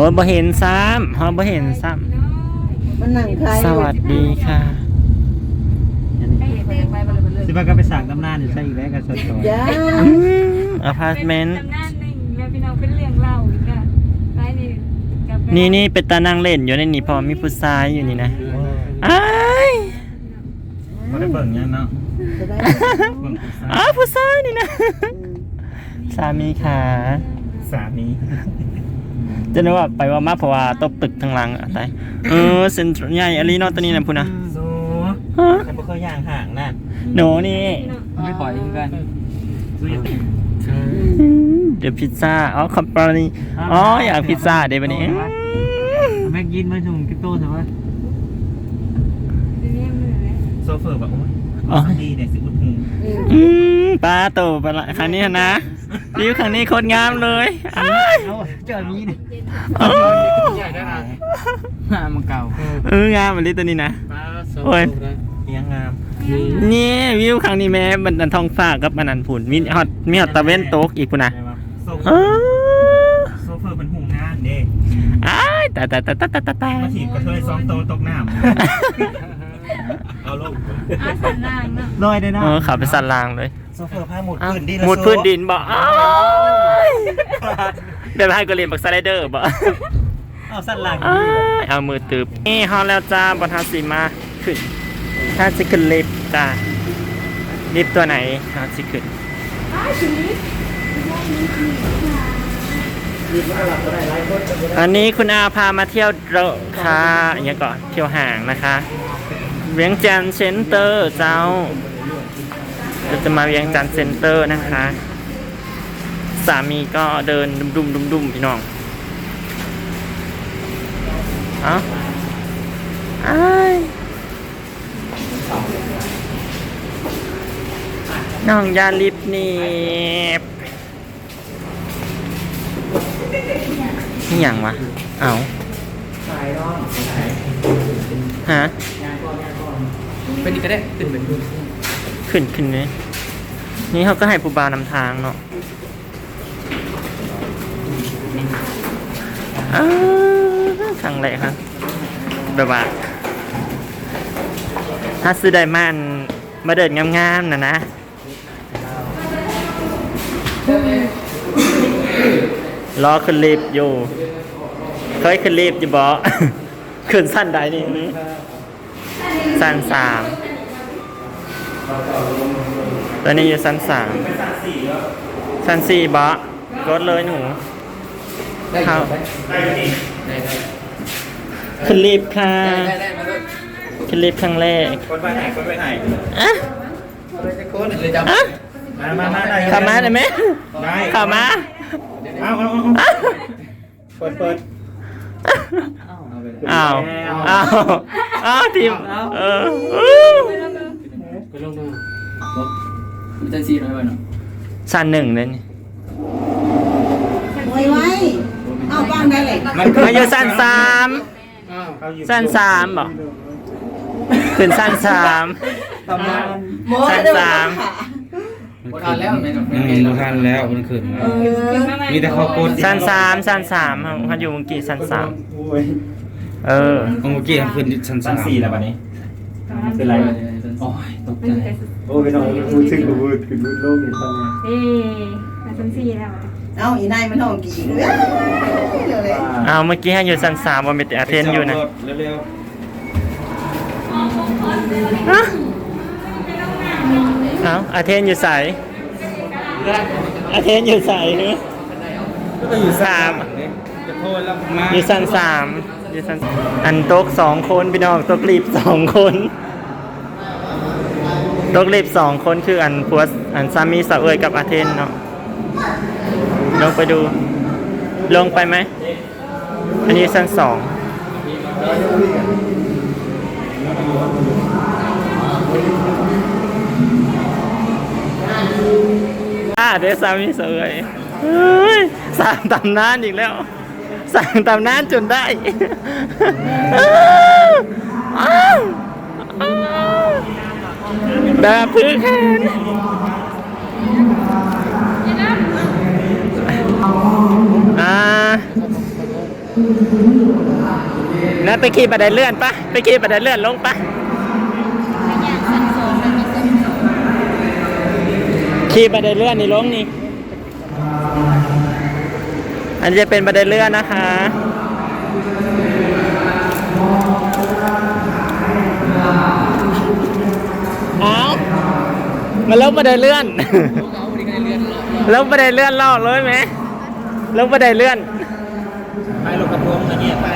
อ้ยบ่เห็นซ้ำฮอบ่เห็นซ้มันนั่งคลายำสวัสดีค่ะ สิว่าก็ไปสั่งตำนานอยู่ใช่อีกแล้วกันสดยาอพาร์ตเมนต์ตำนานหนึ่งแล้วพี่น้องเป็นเรื่องเล่าอีกอะไปนี่กลับไปนี่นี่เป็นตานั่งเล่นอยู่ในนี่เพอมีผู้ชายอยู่นี่นะอ้ายบ่ได้เบิ่งยังเนาะจะได้เบิ่งอ้าวผู้ชายนี่นะ สามีค่ะสามี จะนึกว่าไปว่ามาเพราะว่าตบตึกทางหลังอะตายเออเซ็นทรัลใหญ่อลีเนอตัวนี้นะพูนะโซฮะแต่บ่เคยย่างห่างนะหนูนี่ไม่ปล่อยกันเดี๋ยวพิซซ่าอ๋อคอมปานีอ๋ออยากพิซซ่าเดี๋ยววันนี้แม็กยินมาชมกิโต้ใช่ไหมเดี๋ยวนี้มือเลยโซเฟอร์แบบโอ้ยดีเนี่ยสิอุดหูอืมปลาโตปลาครั้งนี้นะรีวิวครั้งนี้โคตรงามเลยอ้ายเจอมีนี่อ๋อ ใหญ่ได้นะหามันเก่าเอองามอันนี้ตัวนี้นะโอ้ยเลี้ยงงามนี่วิวครั้งนี้แม่บันดันทองฟ้ากับมันนันผุนมีฮอตมีฮอตตะเวนโต๊กอีกปุ่นนะโซอ๋อโซเฟอร์เป็นหูงานเด้อ้ายตายตายตายตายตายตายมาถีบกระเทยซ้อมโตตกน้ำเอาลงอาสันนางเนาะลอยได้นะเออขับไปสันลางเลยโซเฟอร์ผ้าหมุดอ้าวพื้นดินหมุดพื้นดินบ่อ้าย แบบให้ก็เรียนบักสไลเดอร์บ่เอาสั้นหลังอ้ายเอามือตืบนี่ฮอลแล้วจ้าบนทาสีมาขึ้นถ้าสิขึ้นลิฟต์จ้าลิฟต์ตัวไหนฮาสิขึ้นอันนี้คุณอาพามาเที่ยวเราคาอย่างเงี้ยก่อนเที่ยวห่างนะคะเวียงจันทร์เซ็นเตอร์เจ้าเราจะมาเวียงจันทร์เซ็นเตอร์นะคะ สามีก็เดินดุมๆดุมๆพี่น้องเอ้าอ้ายน้องยาลิปนี่นี่อย่างวะ เอาฮะเป็นอีกก็ได้ขึ้นเป็นขึ้นขึ้นเลยนี่เขาก็ให้ผู้บาวนำทางเนาะ อ้าวทางไหนครับแบบว่าถ้าซื้อไดมันมาเดินงามๆนะนะรอขึ้นลิฟต์อยู่ เคยขึ้นลิฟต์อยู่บ่ขึ้นสั้นใดนี่หือสั้นสามตอนนี้อยู่ชั้นสามชั้นสี่บะรถเลยหนู ได้ครับได้ได้ได้ขึ้นลิฟต์ค่ะได้ได้มาด้วยขึ้นลิฟต์ครั้งแรกคนไปไหนคนไปไหนอะเลยจะโค้ดเลยจะอะมามามาได้เข้ามาได้ไหมได้เข้ามาเอาเอาอะเปิดเปิดอ้าวอ้าวอ้าวทีมเอออู้ไปลงดูจันซีหน่อยไปหน่อยชั้นหนึ่งเลยนี่ไว้ไว้เอา บ้างได้เลยมาอยู่ชั้นสามเขาอยู่ชั้นสามบอกขึ้นชั้นสามตำนานหมอชั้นเดี๋ยวสามค่ะหมดอ่านแล้วไม่ต้องอืมบ่ทันแล้วมันขึ้นมาเออมีแต่เขากดชั้นสามชั้นสามเขาเขาอยู่เมื่อกี้ชั้นสามโอ้ยเออเมื่อกี้มันขึ้นชั้นสั้สานมสี่แล้วบัดนี้เป็นไรโอ้ยตกมันใจอยู่แต่สุดโอ้ยน้องพูดถึงพูดถึงโลกนี้ตอนนี้เอ๊ะมาชั้นสี่แล้วอะ เอาอีนายมันห้องกี่เลยเร็วเลยเอาเมื่อกี้ให้อยู่ชั้นสามว่ามีแต่อาเทนอยู่นะเร็วเอาอาเทนอยู่ใสอาเทนอยู่ใสเนอะๆก็อยู่สามจะโทษแล้วมาอยู่ชั้นสามอยู่ชั้นอันโต๊ะสองคนพี่น้องโต๊ะกลีบสองคนโต๊ะกลีบสองคนคืออันพัวอันสามีสาวเอยกับอาเทนเนาะ ลงไปดู ลงไปไหม อันนี้ชั้นสองอ่าเดี๋ยวสามีสวเอยสามตำนานอีกแล้ว สั่งตำนานจนได้อ้าวอ้าวแบบพื้นแขน นั่นไปขี่บันไดเลื่อนปะไปขี่บันไดเลื่อนลงปะขี่บันไดเลื่อนนี่ลงนี่ อันนี้จะเป็นบันไดเลื่อนนะคะเอามาลงบันไดเลื่อนลงบันไดเลื่อนล่อเลยไหมลงบันไดเลื่อน ไปลงกระโปรงอย่างเงี้ยไป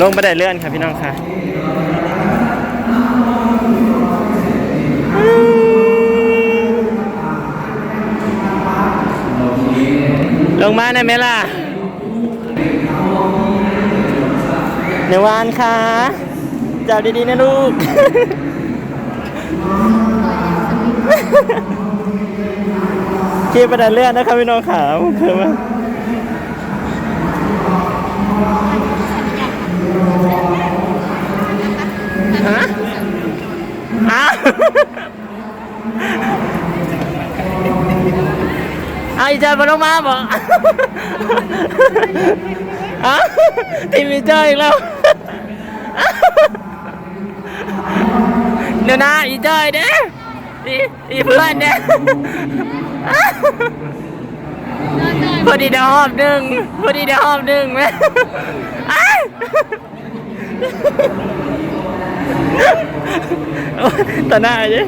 ลงบันไดเลื่อนค่ะพี่น้องค่ะลงมาได้ไหมล่ะเนวานค่ะจับดีๆนะลูก ขี่บันไดเลื่อนนะครับพี่น้องขาเพิ่มมาฮะอ้าวเอาอีจอยมาลงมาบอกอ้าวทีมอีจอยอีกแล้วเดี๋ยวนะอีเจอยเด้อีอีเพื่อนเด้ พอดีเดี๋ยวหอบหนึ่งพอดีเดี๋ยวหอบหนึ่งไหมอ้ายโอ๊ยต่อหน้าดิ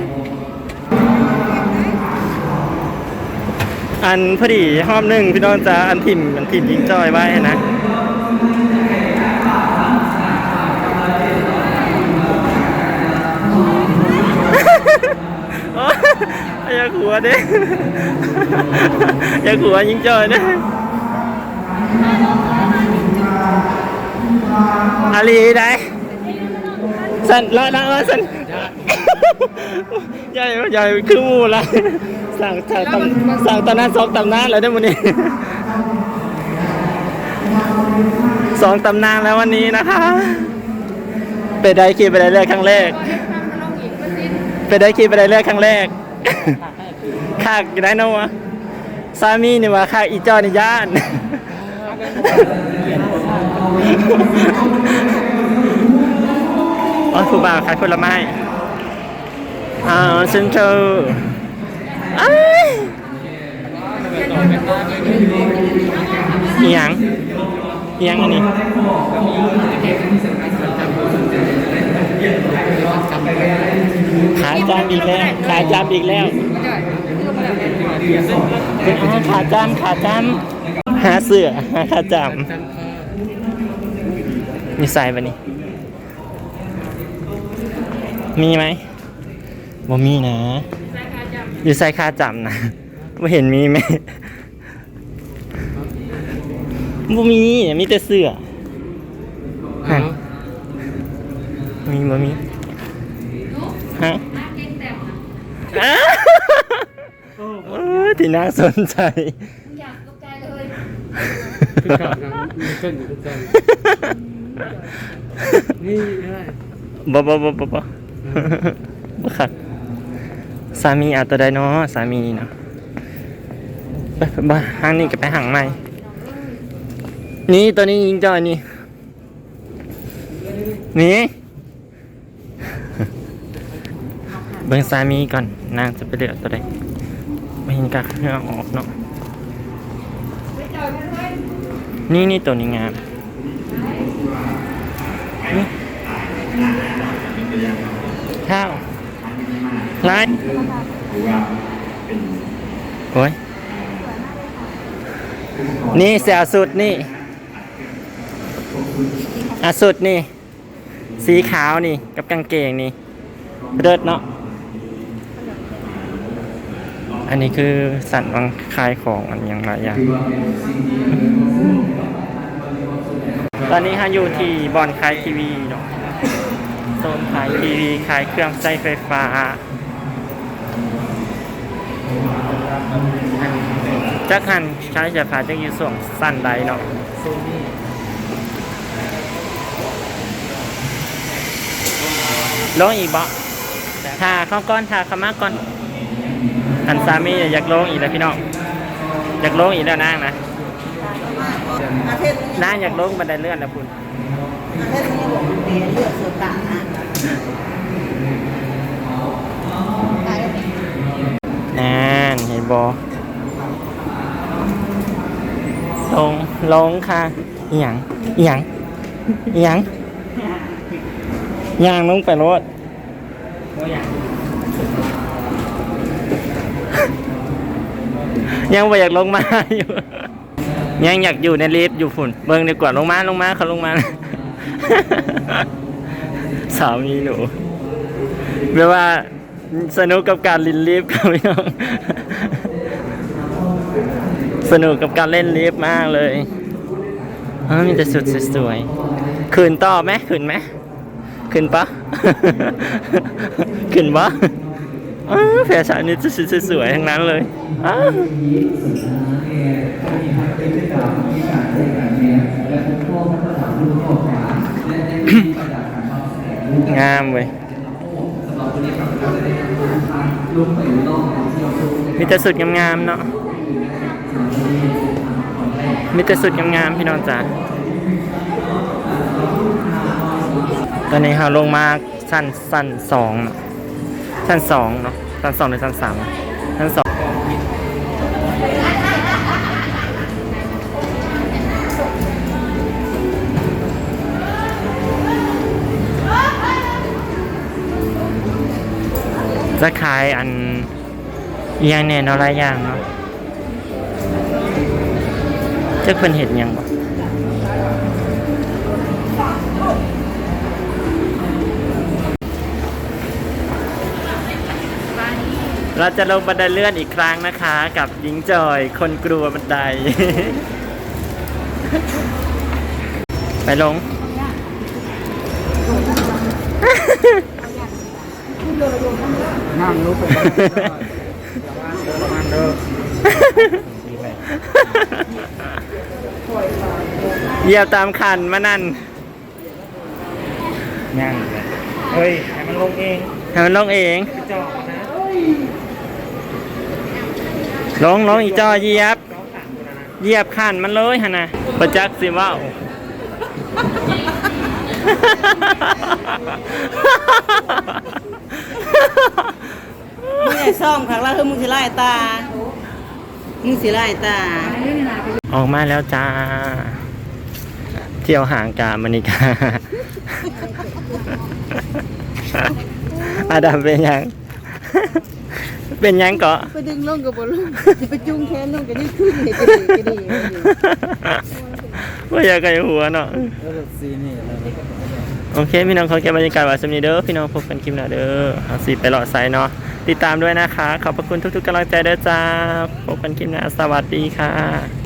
อันพอดีหอบหนึ่งพี่น้องจ้าอันถิ่มอันถิ่มยิงจอยไว้นะอยอย่าขัวดิ อย่าขัวยิงจอยนะอาลีได้สันรอนะเออสันใหญ่ใหญ่คือมูละสั่งสั่งตำสั่งตำนานสองตำนานแล้วได้อวันนี้สองตำนานแล้ววันนี้นะคะเป็นได้ขี่ไปได้เลือกครั้งแรกเป็นได้ขี่ไปได้เลือกครั้งแรก ขากได้เนอะวะสามีนี่ว่าขากอีจอนี่ย่านอ๋อผู้บ่าวขายผลไม้อ่าเซ็นเตอร์อ้ายอีหยังอีหยังอันนี้ขาจามอีกแล้ว ขาจามอีกแล้ว ขาจามขาจามหาเสือหาขาจามมีใส่ปะนี่มีไหมบ่มีนะ อยู่ใส่ขาจำนะบ่เห็นมีไหมบ่มีมีแต่เสือหันมีบ่มีฮะ อ้าวเออที่น่าสนใจคือเก่านะมีเครื่องอยู่ด้วยกันนี่ได้บ่บ่บ่บ่บ่บ่คักสามีเอาตัวใดเนาะสามีเนาะไปไปบ่ห้างนี้ก็ไปห้างใหม่ นี่ตัวนี้ยิงจอยนี่ นี่เบิ่งสามีก่อนนางจะไปเลือกตัวใด ไม่เห็นกักเครื่องออกเนาะนี่นี่ตัวนี้งามนี่ข้าวไลน์โอ้ยนี่เสียสุดนี่อาสุดนี่ สีขาวนี่ กับกางเกงนี่เลิศเนาะ อันนี้คือสันวังคายของอันอย่างไรอย่าง ตอนนี้ฮะอยู่ที่บอนขายทีวีเนาะโซนขายทีวีขายเครื่องใช้ไฟฟ้า จักหันใช้ไฟฟ้าจักอยู่ส่วนสั้นใดเนาะลงอีกบ่ทาข้าก้อนทาข้ามาก่อน อันสามีอยากลงอีกแล้วพี่น้องอยากลงอีกแล้วนางนะอาเทศนางอยากลงบันไดเลื่อนนะคุณอาเทศนี้บอกมันเปลี่ยนเลือดโซตานะนั่นเห็นบอลงลงค่ะอหย่างอหย่างอหย่างย่างลงไปรถยัง ยังไม่อยากลงมาอยู่ยังอยากอยู่ในลิฟต์อยู่ฝุ่นเบิ่งดีกว่าลงมาลงมาเขาลงมาสามีหนูแปลว่าสนุกกับการลินลิฟต์ครับพี่น้องสนุกกับการเล่นลิฟต์มากเลยเออมีแต่สุดสวยๆขืนต่อไหมขืนไหมขืนปะขืนปะ แฟชั่นนี่จะสวยๆทั้งนั้นเลยอ้าวงามเว้ยมีแต่สุดงามๆเนาะมีแต่สุดงามๆพี่น้องจ๋าตอนนี้เราลงมาชั้นชั้นสองเนาะ ชั้นสองเนาะชั้นสองหรือชั้นสามชั้นสองจะขายอันอย่างเนี่ยเนาะหลายอย่างเนาะจะเพิ่นเห็นยังบ่ เราจะลงบันไดเลื่อนอีกครั้งนะคะ กับหญิงจอย คนกลัวบันได ไปลง นั่งลุกไปประมาณเด้อเหยียบตามคันมานั่นนั่งเลยเฮ้ย ให้มันลงเอง ให้มันลงเองจอกนะ ลงลงอีจอเหยียบเหยียบคันมันเลยฮะนะประจักษ์สิว่าวมึงไอ้ซ่อมครั้งละคือมึงสิไล่ตา มึงสิไล่ตา ออกมาแล้วจ้า เที่ยวห่างกามนิกาอาดัมเป็นยัง เป็นยังเกาะ ไปดึงลงกับบอลงจะไปจุงแขนลงกันนี่ขึ้นเห็นกระดีก็ดีว่าอยากไก่หัวเนาะโอเค พี่น้องขอเก็บบรรยากาศไว้สำนีเด้อพี่น้องพบกันคลิปหน้าเด้อเอาสิไปหลอดไซเนาะติดตามด้วยนะคะ ขอบพระคุณทุกๆกำลังใจเด้อจ้าพบกันคลิปหน้าสวัสดีค่ะ